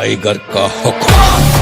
Tiger का हुक्म।